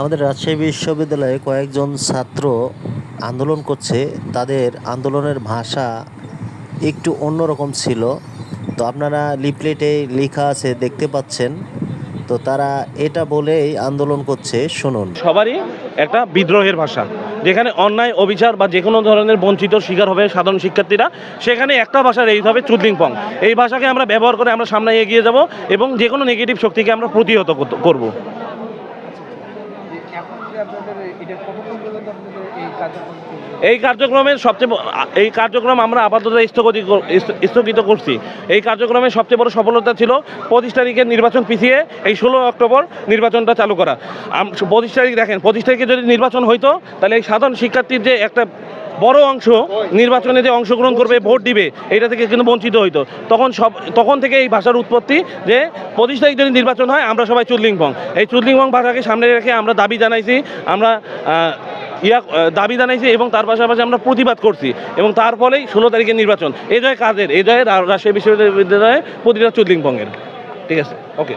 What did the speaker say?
আমাদের রাজশাহী বিশ্ববিদ্যালয়ে কয়েকজন ছাত্র আন্দোলন করছে। তাদের আন্দোলনের ভাষা একটু অন্যরকম ছিল। তো আপনারা লিপলেটে লেখা আছে, দেখতে পাচ্ছেন। তো তারা এটা বলেই আন্দোলন করছে, শুনুন। সবারই একটা বিদ্রোহের ভাষা, যেখানে অন্যায়, অবিচার বা যে কোনো ধরনের বঞ্চিত শিকার হবে সাধারণ শিক্ষার্থীরা, সেখানে একটা ভাষা এই হবে চুদলিংপং। এই ভাষাকে আমরা ব্যবহার করে আমরা সামনে এগিয়ে যাব এবং যে কোনো নেগেটিভ শক্তিকে আমরা প্রতিহত করব। এই কার্যক্রমের সবচেয়ে এই কার্যক্রম আমরা আপাতত স্থগতি স্থগিত করছি। এই কার্যক্রমের সবচেয়ে বড় সফলতা ছিল পঁচিশ তারিখের নির্বাচন পিছিয়ে এই ষোলো অক্টোবর নির্বাচনটা চালু করা। পঁচিশ তারিখ দেখেন, পঁচিশ তারিখে যদি নির্বাচন হইতো, তাহলে এই সাধারণ শিক্ষার্থীর যে একটা বড় অংশ, নির্বাচনে যে অংশগ্রহণ করবে, ভোট দিবে, এটা থেকে কিন্তু বঞ্চিত হইতো। তখন সব, তখন থেকে এই ভাষার উৎপত্তি যে পঁচিশ তারিখ যদি নির্বাচন হয়, আমরা সবাই চুদলিংপং এই চুদলিংপং ভাষাকে সামনে রেখে আমরা দাবি জানাইছি, আমরা ইয়া দাবি জানাইছি এবং তার পাশাপাশি আমরা প্রতিবাদ করছি এবং তার ফলেই ষোলো তারিখের নির্বাচন। এই জয় কাদের? এই জয় রাজশাহী বিশ্ববিদ্যালয়ে প্রতিটা চুদলিংপংয়ের ঠিক আছে? ওকে।